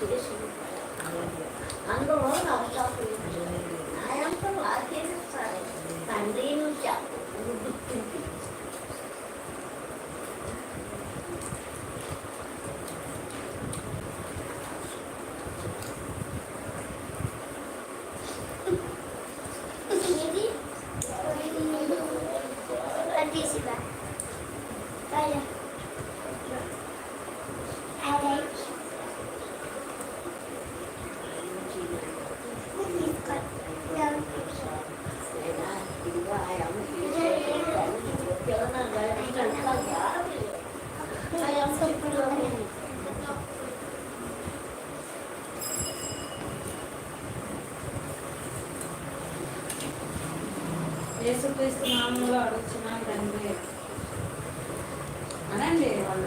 Terus. యేసుక్రీస్తు నామంలో అడుగుతున్నాను తండ్రి అనండి వాళ్ళ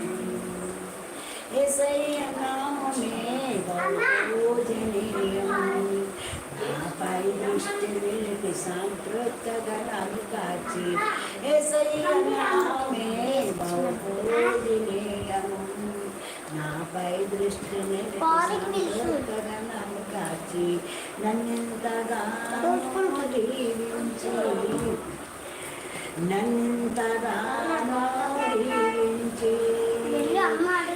సాంప్రతగణాలు కాచి ఏసయ్య నామే బహుజనీయం నాపై దృష్టి సాంప్రతగణాలు కాచి నన్నెంతగానో దీవించి నన్నెంతగానో దీవించి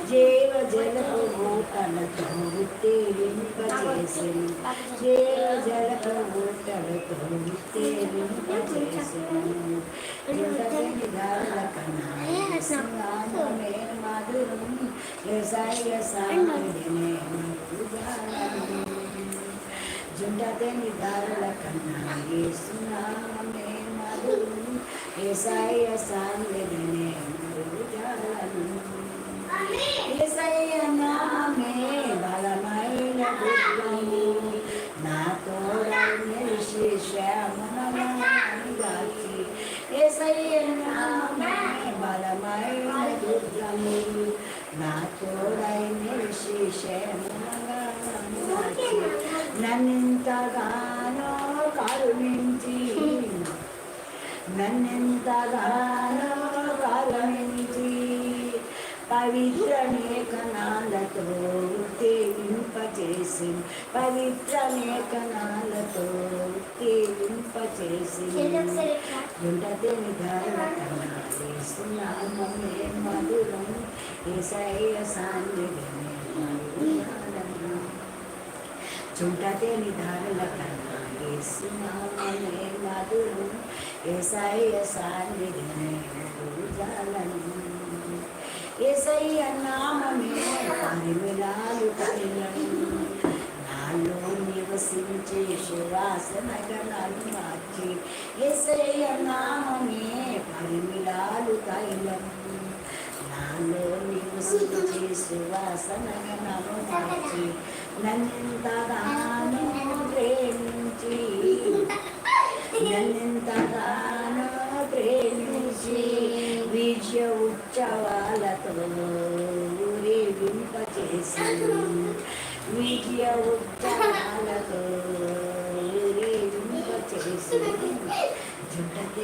జీవ జలపు ఊటలతో ఉత్తేరింపచేసి జీవ జలపు ఊటలతో ఉత్తేరింపచేసి కన్నా మధురం వ్యవసాయ సాగినే జుండతే నిదారుల కన్నా ఏసునామే మధురం ఏసాయ సాగినే బలమైన దుర్గము నా తోడై నిలిచి కరుణించి నన్నెంతగానో కరుణించి పవిత్ర లేఖనాలతో ఉత్తేజింపచేసి పవిత్ర లేఖనాలతో ఉత్తేజింపచేసి గుంటతేని ధారణ మధురం ఏసయ్య సాన్నిధిని మధురం చుంటతేని ధారల కన్నా ఏసునామమే మధురం ఏసయ్య సాన్నిధిని పూజలను ఏసయ్య నామమే పరిమిలాలు తైలను శాసనగణాలు మార్చి ఎస్ఐ నామమే పరిమిళాలు తైలం నాలో నివసులు చేసి వాసనగణాలు మార్చి నన్నెంతగానో ప్రేమించి. నన్నెంతగానో ప్రేమించి. విజయ ఉత్సవాలతో ఊరేగింపచేసి విజయ ఉత్సవాలతో చేసి జుట్టకే